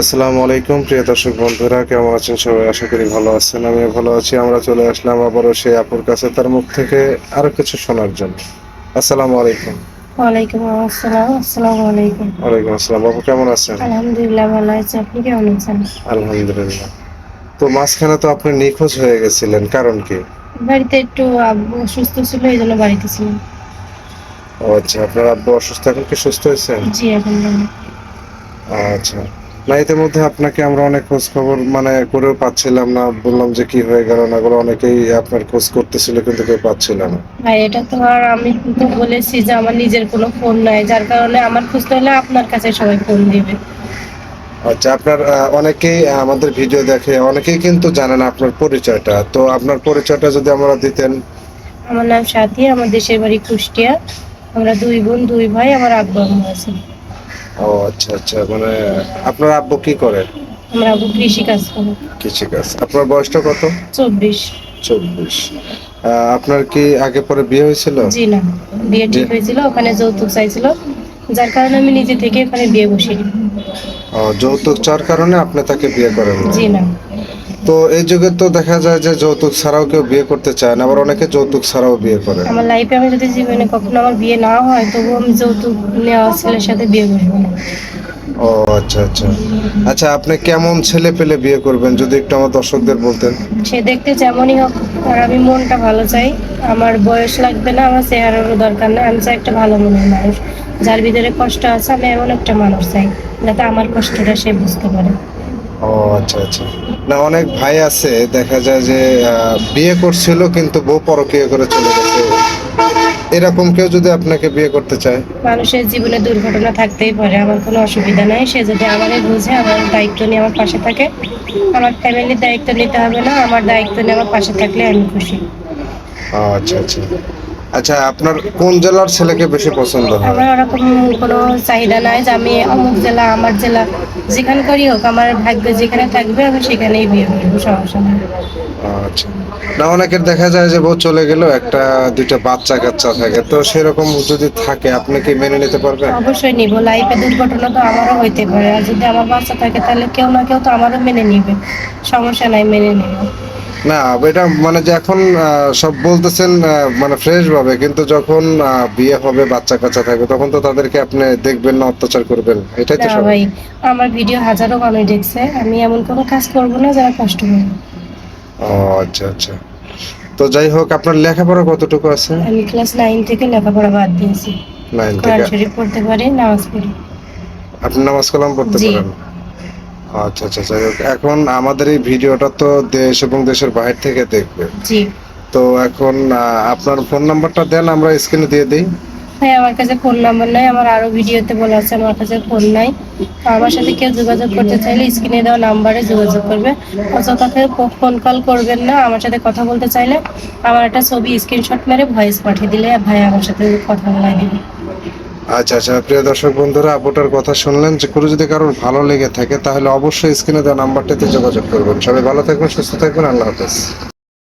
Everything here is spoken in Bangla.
আসসালামু আলাইকুম প্রিয় দর্শক বন্ধুরা কেমন আছেন সবাই? আশা করি ভালো আছেন আমি ভালো আছি। আমরা চলে আসলাম আবারও সেই আপুর কাছে তার মুখ থেকে আরও কিছু শোনার জন্য। আসসালামু আলাইকুম। ওয়ালাইকুম আসসালাম আসসালামু আলাইকুম। ওয়ালাইকুম আসসালাম। বাবু কেমন আছেন? আলহামদুলিল্লাহ ভালো আছি। আপনি কেমন আছেন? আলহামদুলিল্লাহ। তো মাঝখানে তো আপনি নিখোঁজ হয়ে গেছিলেন কারণ কি? বাড়িতে একটু আব্বু অসুস্থ ছিল এই জন্য বাড়িতে ছিলাম। ও আচ্ছা আপনার আব্বু অসুস্থ এখন কি সুস্থ হয়েছেন? জি এখন আচ্ছা। না ইতিমধ্যে আপনাকে আমরা অনেক খোঁজ খবর মানে করেও পাচ্ছিলাম না। বললাম যে কি হয়ে গেল না বলে অনেকেই আপনার খোঁজ করতেছিল কিন্তু কেউ পাচ্ছিল না। ভাই এটা তো আর আমি তো বলেছি যে আমার নিজের কোনো ফোন নাই যার কারণে আমার খুঁজতে হলে আপনার কাছে সবাই ফোন দিবে। আচ্ছা আপনার অনেকেই আমাদের ভিডিও দেখে অনেকেই কিন্তু জানেন আপনার পরিচয়টা। তো আপনার পরিচয়টা যদি আমরা দিতেন। আমার নাম সাথী আমার দেশের বাড়ি কুষ্টিয়া। আমরা দুই বোন দুই ভাই আমার আব্বু আম্মু আছে ও আচ্ছা আচ্ছা মানে আপনার আব্বু কি করে? আমার আব্বু কৃষি কাজ করি। কৃষিকাজ আপনার বয়সটা কত? চব্বিশ। চব্বিশ। আপনার কি আগে পরে বিয়ে হয়েছিল? জি না। বিয়ে ঠিক হয়েছিল ওখানে যৌতুক চাইছিল। যার কারণে আমি নিজে থেকে ওখানে বিয়ে বসিনি। ও, যৌতুক চার কারণে আপনি তাকে বিয়ে করেন। জি না। তো এই যুগে তো দেখা যায় যে যৌতুক ছাড়াও কেউ বিয়ে করতে চায় না আবার অনেকে যৌতুক ছাড়াও বিয়ে করে। আমার লাইফে আমি যদি জীবনে কখনো আমার বিয়ে না হয় তবু আমি যৌতুক নেওয়া ছেলের সাথে বিয়ে বসবো না। ও আচ্ছা আচ্ছা। আচ্ছা আপনি কেমন ছেলে পেলে বিয়ে করবেন যদি একটু আমার দর্শকদের বলতেন? সে দেখতে যেমনই হোক আর আমি মনটা ভালো চাই। আমার বয়স লাগবে না আমার চেহারারও দরকার না আমি চাই একটা ভালো মনের মানুষ। যার ভিতরে কষ্ট আছে আমি এমন একটা মানুষ চাই যাতে আমার কষ্টটা সে বুঝতে পারে। ও আচ্ছা আচ্ছা। না অনেক ভাই আছে দেখা যায় যে বিয়ে করছিল কিন্তু বউ পরকীয় করে চলে গেছে। এরকম কেউ যদি আপনাকে বিয়ে করতে চায়? মানুষের জীবনে দুর্ঘটনা থাকতেই পারে আমার কোনো অসুবিধা নাই। সে যদি আমারে বুঝে আমার দায়িত্ব নিয়ে আমার পাশে থাকে আমার ফ্যামিলির দায়িত্ব নিতে হবে না আমার দায়িত্ব নিয়ে আমার পাশে থাকলে আমি খুশি। আচ্ছা আচ্ছা। আচ্ছা আপনার কোন জেলার ছেলেকে বেশি পছন্দ হয়? আমার ওরকম কোনো চাহিদা নাই যে আমি অমুক জেলা আমার জেলা যেখানকারই হোক আমার ভাগ্য যেখানে থাকবে আমি সেখানেই বিয়ে করব সমস্যা নেই। আচ্ছা। না অনেকের দেখা যায় যে বউ চলে গেল একটা দুইটা বাচ্চা কাচ্চা থাকে। তো সেরকম যদি থাকে আপনি কি মেনে নিতে পারবেন? অবশ্যই নিব। লাইফে দুর্ঘটনা তো আমারও হইতে পারে। আর যদি আমার বাচ্চা থাকে তাহলে কেউ না কেউ তো আমারও মেনে নিবে। সমস্যা নাই মেনে নেবে। না এটা মানে যে এখন সব বলতেছেন মানে ফ্রেশ ভাবে কিন্তু যখন বিয়ে হবে বাচ্চা কাচ্চা থাকবে তখন তো তাদেরকে আপনি দেখবেন না অত্যাচার করবেন। এটাই তো ভাই আমার ভিডিও হাজারো মানুষ দেখছে আমি এমন কোনো কাজ করব না যারা কষ্ট ও আচ্ছা আচ্ছা। তো যাই হোক আপনার লেখাপড়া কতটুকু আছে? আমি ক্লাস নাইন থেকে লেখাপড়া বাদ দিয়েছি। নাইন কোরআন থেকে। শরীফ পড়তে পারি নামাজ পড়ি। আপনি নামাজ কালাম পড়তে পারেন? আচ্ছা আচ্ছা যাই হোক এখন আমাদের এই ভিডিওটা তো দেশ এবং দেশের বাইরে থেকে দেখবে। জি। তো এখন আপনার ফোন নাম্বারটা দেন আমরা স্ক্রিনে দিয়ে দিই। ভাই আমার কাছে ফোন নাম্বার নাই আমার আরও ভিডিওতে বলা আছে আমার কাছে ফোন নাই। আমার সাথে কেউ যোগাযোগ করতে চাইলে স্ক্রিনে দেওয়া নাম্বারে যোগাযোগ করবে। অযথা ফোন কল করবেন না আমার সাথে কথা বলতে চাইলে। আমার একটা ছবি স্ক্রিনশট মেরে ভয়েস পাঠিয়ে দিলে ভাই আমার সাথে কথা বলাই দিবে। আচ্ছা আচ্ছা প্রিয় দর্শক বন্ধুরা, আপুটার কথা শুনলেন। যে কোনো যদি কারোর ভালো লেগে থাকে, তাহলে অবশ্যই স্ক্রিনে দেওয়া নাম্বারটাতে যোগাযোগ করবেন। সবাই ভালো থাকবেন, সুস্থ থাকবেন, আল্লাহ হাফেজ।